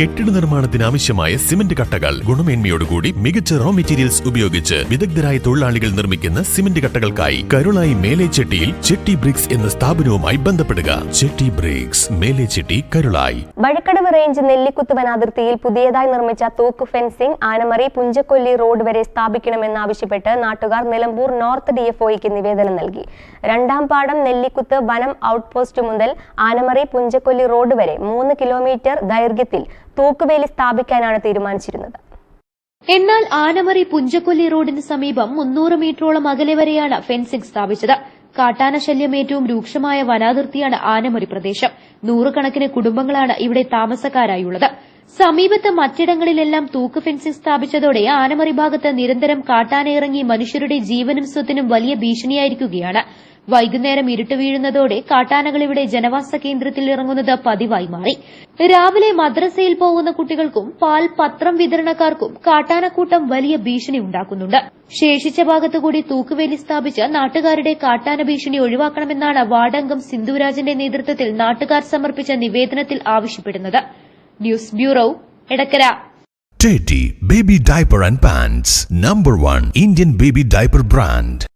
കെട്ടിട നിർമ്മാണത്തിന് ആവശ്യമായ സിമന്റ് കട്ടകൾ. ഗുണമേന്മയോടുകൂടി മികച്ച റോ മെറ്റീരിയൽസ് ഉപയോഗിച്ച് വിദഗ്ധരായ തൊഴിലാളികൾ നിർമ്മിക്കുന്ന സിമന്റ് കട്ടകൾക്കായി കരുളായി മേലേച്ചെട്ടിയിൽ ചെട്ടി ബ്രിക്സ് എന്ന സ്ഥാപനവുമായി ബന്ധപ്പെടുക. ചെട്ടി ബ്രിക്സ് മേലേച്ചെട്ടി കരുളായി. വഴക്കടവ് റേഞ്ച് നെല്ലിക്കുത്തുവൻ അതിർത്തിയിൽ പുതിയതായി നിർമ്മിച്ച തൂക്ക് ഫെൻസിംഗ് ആനമറി പുഞ്ചക്കൊല്ലി റോഡ് വരെ സ്ഥാപിക്കണമെന്നാവശ്യപ്പെട്ട് നാട്ടുകാർ നിലമ്പൂർ നോർത്ത് ഡിഎഫ്ഒയ്ക്ക് നിവേദനം നൽകി. രണ്ടാം പാടം നെല്ലിക്കുത്ത് വനം ഔട്ട്പോസ്റ്റ് മുതൽ ആനമറി പുഞ്ചക്കൊല്ലി റോഡ് വരെ മൂന്ന് കിലോമീറ്റർ ദൈർഘ്യത്തിൽ തൂക്കുവേലി സ്ഥാപിക്കാനാണ് തീരുമാനിച്ചിരുന്നത്. എന്നാൽ ആനമറി പുഞ്ചക്കൊല്ലി റോഡിന് സമീപം മുന്നൂറ് മീറ്ററോളം അകലെ വരെയാണ് ഫെൻസിംഗ് സ്ഥാപിച്ചത്. കാട്ടാന ശല്യം ഏറ്റവും രൂക്ഷമായ വനാതിർത്തിയാണ് ആനമറി പ്രദേശം. നൂറുകണക്കിന് കുടുംബങ്ങളാണ് ഇവിടെ താമസക്കാരായുള്ളത്. സമീപത്ത് മറ്റിടങ്ങളിലെല്ലാം തൂക്ക് ഫെൻസിംഗ് സ്ഥാപിച്ചതോടെ ആനമറി ഭാഗത്ത് നിരന്തരം കാട്ടാന ഇറങ്ങി മനുഷ്യരുടെ ജീവനും സ്വത്തിനും വലിയ ഭീഷണിയായിരിക്കുകയാണ്. വൈകുന്നേരം ഇരുട്ട് വീഴുന്നതോടെ കാട്ടാനകൾ ഇവിടെ ജനവാസ കേന്ദ്രത്തിൽ ഇറങ്ങുന്നത് പതിവായി മാറി. രാവിലെ മദ്രസയിൽ പോകുന്ന കുട്ടികൾക്കും പാൽ പത്രം വിതരണക്കാർക്കും കാട്ടാനക്കൂട്ടം വലിയ ഭീഷണി ഉണ്ടാക്കുന്നുണ്ട്. ശേഷിച്ച ഭാഗത്തുകൂടി തൂക്കുവേലി സ്ഥാപിച്ച് നാട്ടുകാരുടെ കാട്ടാന ഭീഷണി ഒഴിവാക്കണമെന്നാണ് വാർഡംഗം സിന്ധുരാജന്റെ നേതൃത്വത്തിൽ നാട്ടുകാർ സമർപ്പിച്ച നിവേദനത്തിൽ ആവശ്യപ്പെടുന്നത്. News bureau Edakkara Teddy Baby Diaper and Pants Number one Indian baby diaper brand